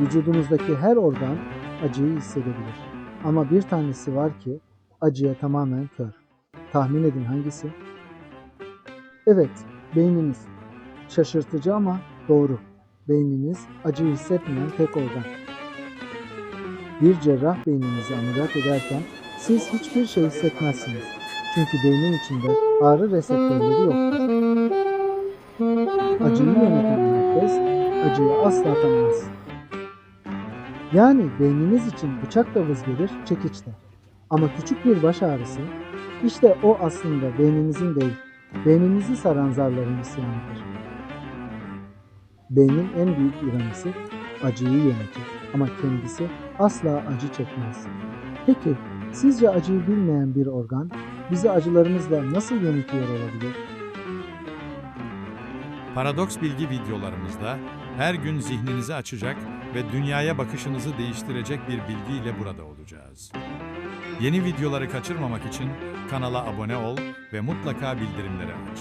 Vücudunuzdaki her organ acıyı hissedebilir. Ama bir tanesi var ki acıya tamamen kör. Tahmin edin hangisi? Evet, beyniniz. Şaşırtıcı ama doğru. Beyniniz acı hissetmeyen tek organ. Bir cerrah beyninizi ameliyat ederken siz hiçbir şey hissetmezsiniz. Çünkü beynin içinde ağrı reseptörleri yoktur. Acıyı yöneten merkez acıyı asla tanımaz. Yani beyniniz için bıçak da vız gelir, çekiç. Ama küçük bir baş ağrısı, işte o aslında beyninizin değil, beyninizi saran zarların isyanıdır. Beynin en büyük ironisi acıyı yönetir ama kendisi asla acı çekmez. Peki sizce acıyı bilmeyen bir organ bizi acılarımızla nasıl yönetiyor olabilir? Paradoks bilgi videolarımızda her gün zihninizi açacak ve dünyaya bakışınızı değiştirecek bir bilgiyle burada olacağız. Yeni videoları kaçırmamak için kanala abone ol ve mutlaka bildirimleri aç.